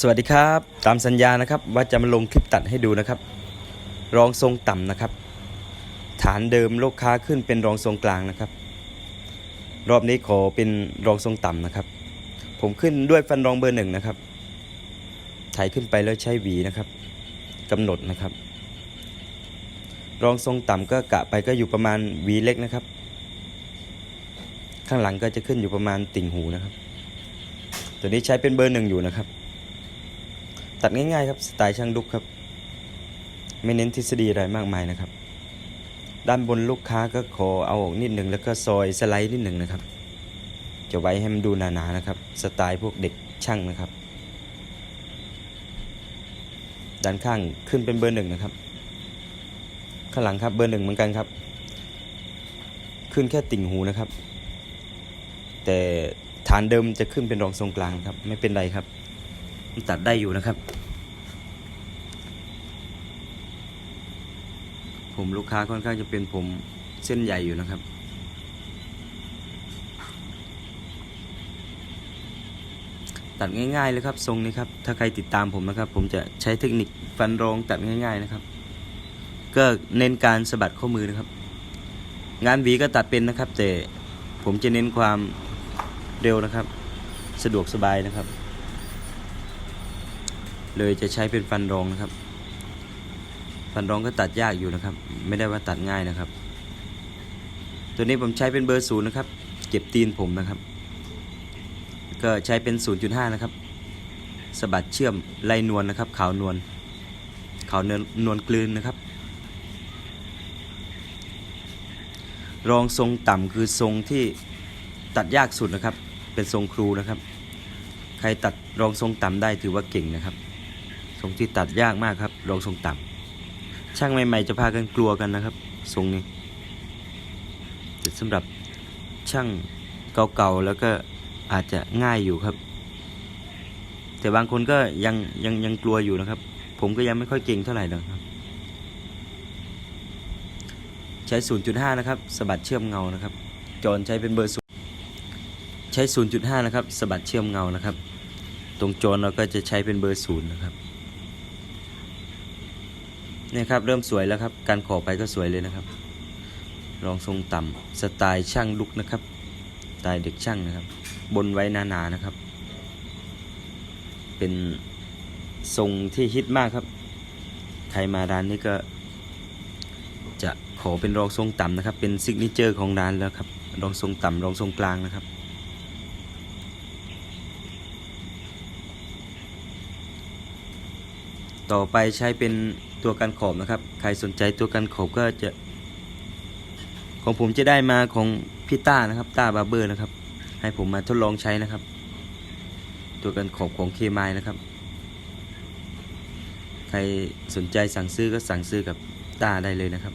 สวัสดีครับ ตามสัญญานะครับว่าจะมาลงคลิปตัดให้ดูนะครับ รองทรงต่ำนะครับ ฐานเดิมลูกค้าขึ้นเป็นรองทรงกลางนะครับ รอบนี้ขอเป็นรองทรงต่ำนะครับ ผมขึ้นด้วยฟันรองเบอร์หนึ่งนะครับถ่ายขึ้นไปแล้วใช้หวีนะครับกำหนดนะครับ รองทรงต่ำก็กะไปก็อยู่ประมาณหวีเล็กนะครับ ข้างหลังก็จะขึ้นอยู่ประมาณติ่งหูนะครับ ตัวนี้ใช้เป็นเบอร์หนึ่งอยู่นะครับ ตัดง่ายๆครับสไตล์ช่างดุกครับ ไม่เน้นทฤษฎีอะไรมากมายนะครับ ด้านบนลูกค้าก็ขอเอาออกนิดหนึ่งแล้วก็ซอยสไลด์นิดหนึ่งนะครับ จะไว้ให้มันดูหนาๆนะครับ สไตล์พวกเด็กช่างนะครับ ด้านข้างขึ้นเป็นเบอร์หนึ่งนะครับ ข้างหลังครับเบอร์หนึ่งเหมือนกันครับ ขึ้นแค่ติ่งหูนะครับ แต่ฐานเดิมจะขึ้นเป็นรองทรงกลางครับ ไม่เป็นไรครับ มันตัดได้อยู่นะครับ ผมลูกค้าค่อนข้างจะเป็นผมเส้นใหญ่อยู่นะครับ ตัดง่ายๆเลยครับทรงนี้ครับ ถ้าใครติดตามผมนะครับ ผมจะใช้เทคนิคฟันรองตัดง่ายๆนะครับ ก็เน้นการสะบัดข้อมือนะครับ งานหวีก็ตัดเป็นนะครับ แต่ผมจะเน้นความเร็วนะครับ สะดวกสบายนะครับ เลยจะใช้เป็นฟันรองนะครับ ฟันรองก็ตัดยากอยู่นะครับ ไม่ได้ว่าตัดง่ายนะครับ ตัวนี้ผมใช้เป็นเบอร์ศูนย์นะครับ เก็บตีนผมนะครับ ก็ใช้เป็น 0.5 นะครับสะบัดเชื่อมไล่นวลนะครับ ขาวนวลขาวนวลนวลกลืนนะครับ รองทรงต่ำคือทรงที่ตัดยากสุดนะครับ เป็นทรงครูนะครับ ใครตัดรองทรงต่ำได้ถือว่าเก่งนะครับ ทรงที่ตัดยากมากครับรองทรงต่ำช่างใหม่ๆจะพากันกลัวกันนะครับ ทรงนี้แต่สำหรับช่างเก่าๆแล้วก็อาจจะง่ายอยู่ครับ แต่บางคนก็ยังยังยังกลัวอยู่นะครับ ผมก็ยังไม่ค่อยเก่งเท่าไหร่หรอกครับ ใช้ 0.5 นะครับสะบัดเชื่อมเงานะครับ จอนใช้เป็นเบอร์ศูนย์ใช้ 0.5 นะครับสะบัดเชื่อมเงานะครับ ตรงโจนเราก็จะใช้เป็นเบอร์ศูนย์นะครับ เนี่ยครับเริ่มสวยแล้วครับ การขอไปก็สวยเลยนะครับรองทรงต่ำสไตล์ช่างลุกนะครับสไตล์เด็กช่างนะครับ บนไว้หนาๆนะครับ เป็นทรงที่ฮิตมากครับ ใครมาร้านนี้ก็ จะขอเป็นรองทรงต่ำนะครับ เป็นซิกเนเจอร์ของร้านแล้วครับรองทรงต่ำรองทรงกลางนะครับ ต่อไปใช้เป็น ตัวกันขอบนะครับ ใครสนใจตัวกันขอบก็จะ ของผมจะได้มาของพี่ต้านะครับ ต้าบาร์เบอร์นะครับ ให้ผมมาทดลองใช้นะครับ ตัวกันขอบของเคมายนะครับ ใครสนใจสั่งซื้อก็สั่งซื้อกับต้าได้เลยนะครับ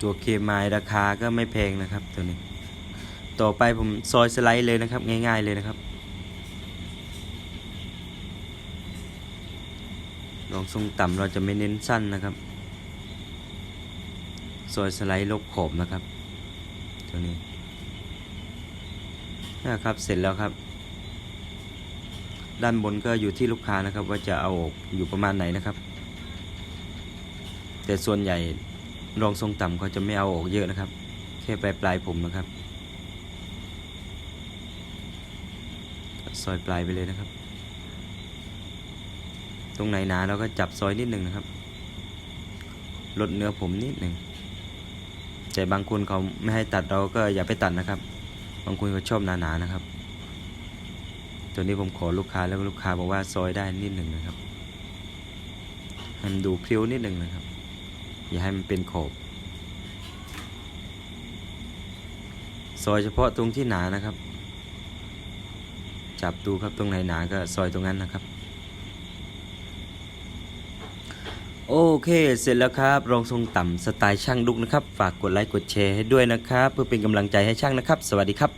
ตัวเคมายราคาก็ไม่แพงนะครับตัวนี้ ต่อไปผมซอยสไลด์เลยนะครับ ง่าย ๆเลยนะครับ ลองทรงต่ำเราจะไม่เน้นสั้นนะครับซอยสไลด์ลบขอบนะครับ ตัวนี้นะครับเสร็จแล้วครับ ด้านบนก็อยู่ที่ลูกค้านะครับ ว่าจะเอาออกอยู่ประมาณไหนนะครับ แต่ส่วนใหญ่รองทรงต่ำเขาจะไม่เอาออกเยอะนะครับ แค่ปลายปลายผมนะครับซอยปลายไปเลยนะครับ ตรงไหนหนาเราก็จับซอยนิดหนึ่งนะครับ ลดเนื้อผมนิดหนึ่งแต่บางคนเขาไม่ให้ตัดเราก็อย่าไปตัดนะครับ บางคนเขาชอบหนาๆนะครับ ตัวนี้ผมขอลูกค้าแล้วลูกค้าบอกว่าซอยได้นิดหนึ่งนะครับให้มันดูพริ้วนิดหนึ่งนะครับ อย่าให้มันเป็นขอบซอยเฉพาะตรงที่หนานะครับ จับดูครับตรงไหนหนาก็ซอยตรงนั้นนะครับ โอเค เสร็จแล้วครับ รองทรงต่ำสไตล์ช่างดุกนะครับ ฝากกดไลค์กดแชร์ให้ด้วยนะครับ เพื่อเป็นกำลังใจให้ช่างนะครับ สวัสดีครับ